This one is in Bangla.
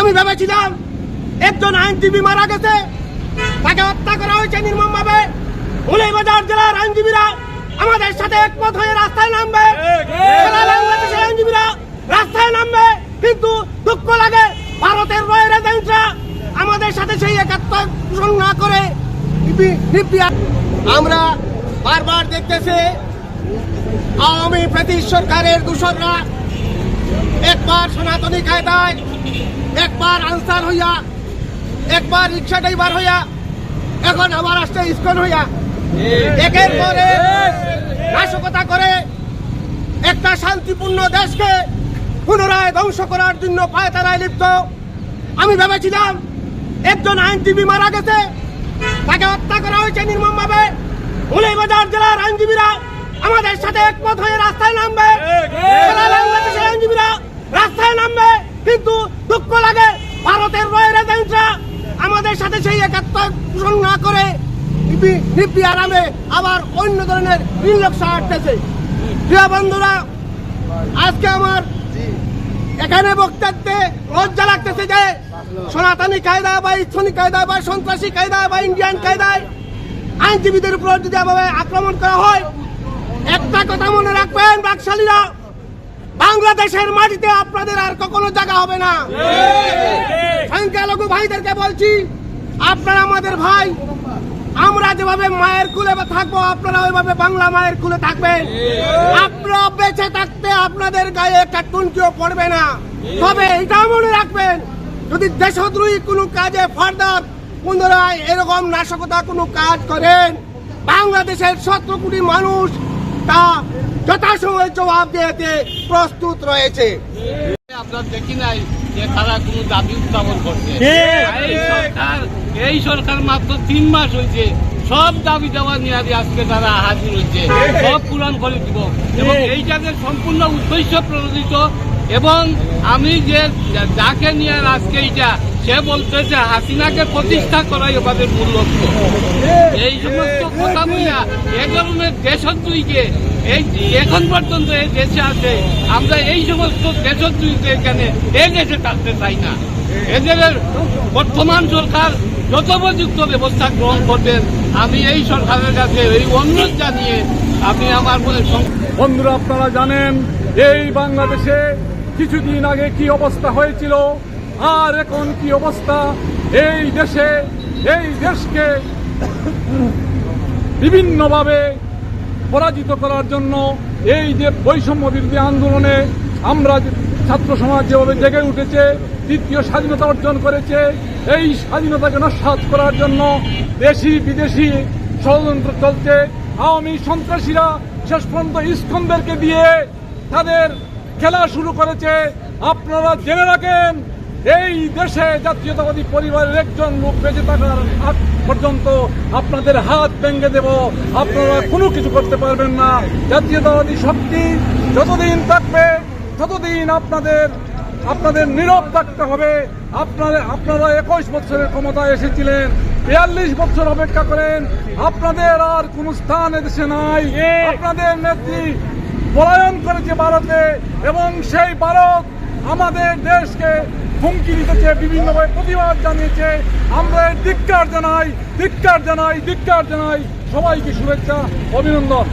আমি ভেবেছিলাম একজন আইনজীবী মারা গেছে। তাকে হত্যা করা হয়েছে নির্মমভাবে। বাজার জেলার আইনজীবীরা আমাদের সাথে একমত হয়ে রাস্তায় নামবে। আইনজীবীরা রাস্তায় নামবে। কিন্তু দুঃখ লাগে ভারতের রয়ের এজেন্টরা আমাদের সাথে সেই একাত্ম না করে আমরা বারবার দেখতেছি আওয়ামী ব্রিটিশ সরকারের দূষণরা একবার সনাতনী কায়দায় একবার আনসার হইয়া একবার রিক্সা ড্রাইভার হইয়া এখন আবার আসছে ইস্কন হইয়া। একের পরে নাশকতা করে একটা শান্তিপূর্ণ দেশকে পুনরায় ধ্বংস করার জন্য পায়তারায় লিপ্ত। আমি ভেবেছিলাম একজন আইনজীবী মারা গেছে তাকে হত্যা করা হয়েছে নির্মমভাবে। বাজার জেলার আইনজীবীরা আমাদের সাথে একমত হয়ে রাস্তায় নামবে। বাংলাদেশের আইনজীবীরা রাস্তায় নামবে, কিন্তু দুঃখ লাগে। ভারতের রয়ের এজেন্টরা আমাদের সাথে সেই একাত্ম পোষণ না করে নিবি- নিব্বি আরামে আবার অন্য ধরনের নির্লক্ষ আটতেছে প্রিয় বন্ধুরা, আজকে আমার এখানে বক্তব্যে লজ্জা লাগতেছে যে সনাতনী কায়দা বা ইসলামিক কায়দা বা সন্ত্রাসী কায়দা বা ইন্ডিয়ান কায়দায় আইনজীবীদের উপর যদি এভাবে আক্রমণ করা হয়, একটা কথা মনে রাখবেন, বাকশালীরা। বাংলাদেশের মাটিতে আপনাদের আর কখনো জায়গা হবে না। সংখ্যালঘু ভাইদেরকে বলছি, আপনারা আমাদের ভাই, আমরা যেভাবে মায়ের কুলে থাকব, আপনারা ওইভাবে বাংলা মায়ের কুলে থাকবেন। আপনারা বেঁচে থাকতে আপনাদের গায়ে একটা টুনকিও পড়বে না। তবে এটা মনে রাখবেন, যদি দেশদ্রোহী কোনো কাজে ফার্দার পুনরায় এরকম নাশকতা কোনো কাজ করেন, বাংলাদেশের সতেরো কোটি মানুষ তা যথাসময়ে জবাব দিতে প্রস্তুত রয়েছে। আপনার দেখি নাই যে তারা কোনো দাবি উত্থাপন করছে। এই সরকার এই সরকার মাত্র তিন মাস হয়েছে। সব দাবি দেওয়া নিয়ে আজকে তারা হাজির হয়েছে। সব পূরণ করে দিব এবং এইটাকে সম্পূর্ণ উদ্দেশ্য প্রণোদিত। এবং আমি যে যাকে নিয়ে আজকে এইটা সে বলতেছে হাসিনাকে প্রতিষ্ঠা করাই আমাদের মূল লক্ষ্য। এই সমস্ত কথা বলিয়া এ ধরনের দেশদ্রোহীকে এই এখন পর্যন্ত এই দেশে আছে, আমরা এই সমস্ত দেশদ্রোহীকে এখানে এ দেশে থাকতে চাই না। এদের বর্তমান সরকার যথোপযুক্ত ব্যবস্থা গ্রহণ করবেন। আমি এই সরকারের কাছে এই অনুরোধ জানিয়ে আমি আমার বন্ধুরা, আপনারা জানেন, এই বাংলাদেশে কিছুদিন আগে কি অবস্থা হয়েছিল? আর এখন কি অবস্থা? এই দেশে, এই দেশকে বিভিন্নভাবে পরাজিত করার জন্য এই যে বৈষম্য বিরোধী আন্দোলনে আমরা ছাত্র সমাজ যেভাবে জেগে উঠেছে তৃতীয় স্বাধীনতা অর্জন করেছে, এই স্বাধীনতাকে নস্বাত করার জন্য দেশি, বিদেশি ষড়যন্ত্র চলছে। আওয়ামী সন্ত্রাসীরা শেষ পর্যন্ত ইস্কনদেরকে দিয়ে তাদের খেলা শুরু করেছে। আপনারা জেনে রাখেন এই দেশে জাতীয়তাবাদী পরিবারের একজন লোক বেঁচে থাকার আগ পর্যন্ত আপনাদের হাত ভেঙে দেব। আপনারা কোনো কিছু করতে পারবেন না। জাতীয়তাবাদী শক্তি যতদিন থাকবে ততদিন আপনাদের আপনাদের নীরব থাকতে হবে। আপনারা আপনারা একুশ বছরের ক্ষমতায় এসেছিলেন। বিয়াল্লিশ বছর অপেক্ষা করেন। আপনাদের আর কোন স্থান এদেশে নাই। আপনাদের নেত্রী পলায়ন করেছে ভারতে এবং সেই ভারত আমাদের দেশকে হুমকি দিতেছে, বিভিন্নভাবে প্রতিবাদ জানিয়েছে। আমরা ধিক্কার জানাই ধিক্কার জানাই ধিক্কার জানাই। সবাইকে শুভেচ্ছা, অভিনন্দন।